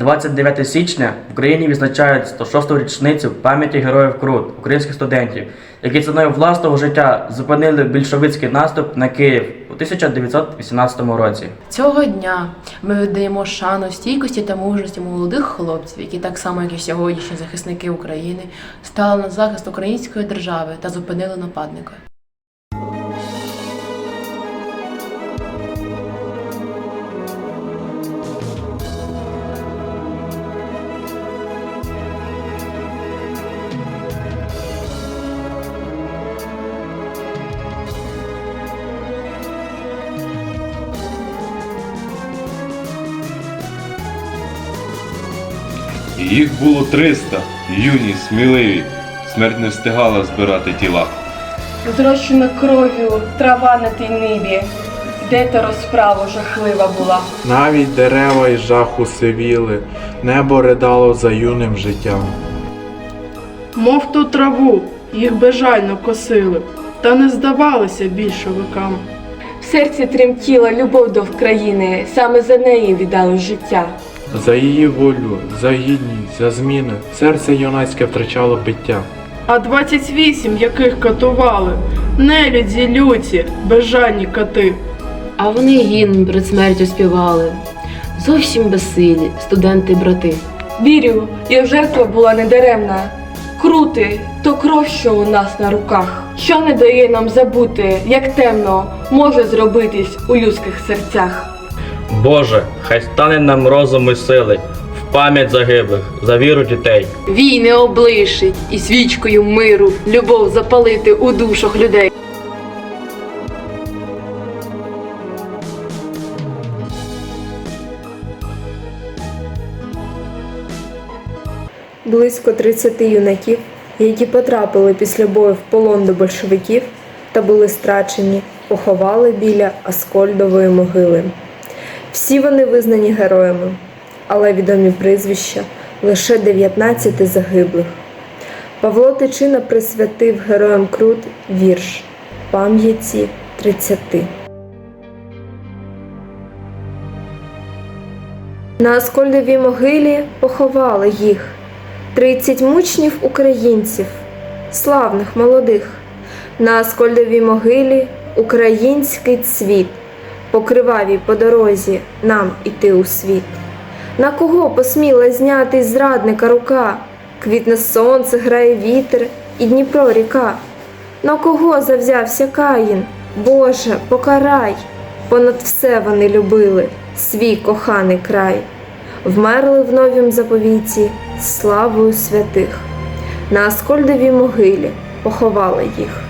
29 січня в Україні відзначають 106-ту річницю пам'яті героїв Крут, українських студентів, які ціною власного життя зупинили більшовицький наступ на Київ у 1918 році. Цього дня ми віддаємо шану стійкості та мужності молодих хлопців, які так само, як і сьогоднішні захисники України, стали на захист української держави та зупинили нападника. Їх було 300, юні, сміливі. Смерть не встигала збирати тіла. Зрощена кров'ю трава на тій ниві, де та розправа жахлива була. Навіть дерева із жаху сивіли, небо ридало за юним життям. Мов ту траву, їх безжально косили, та не здавалися більшовикам. В серці тремтіла любов до України, саме за неї віддали життя. За її волю, за гідність, за зміни серце юнацьке втрачало биття. А 28, яких катували, нелюді люті, безжальні кати. А вони гімн перед смертю співали. Зовсім безсилі, студенти-брати. Вірю, їх жертва була недаремна. Крути, то кров, що у нас на руках, що не дає нам забути, як темно може зробитись у людських серцях. Боже, хай стане нам розум і сили в пам'ять загиблих за віру дітей. Війни облишить і свічкою миру любов запалити у душах людей. Близько 30 юнаків, які потрапили після бою в полон до большевиків та були страчені, поховали біля Аскольдової могили. Всі вони визнані героями, але відомі прізвища лише 19 загиблих. Павло Тичина присвятив героям Крут вірш пам'яті 30. На Аскольдовій могилі поховали їх. Тридцять мучнів українців, славних молодих, на Аскольдовій могилі український цвіт, по кривавій по дорозі нам іти у світ. На кого посміла знятись зрадника рука? Квітне сонце, грає вітер і Дніпро ріка. На кого завзявся Каїн? Боже, покарай! Понад все вони любили свій коханий край вмерли в новім заповіті славою святих. На Аскольдовій могилі поховали їх.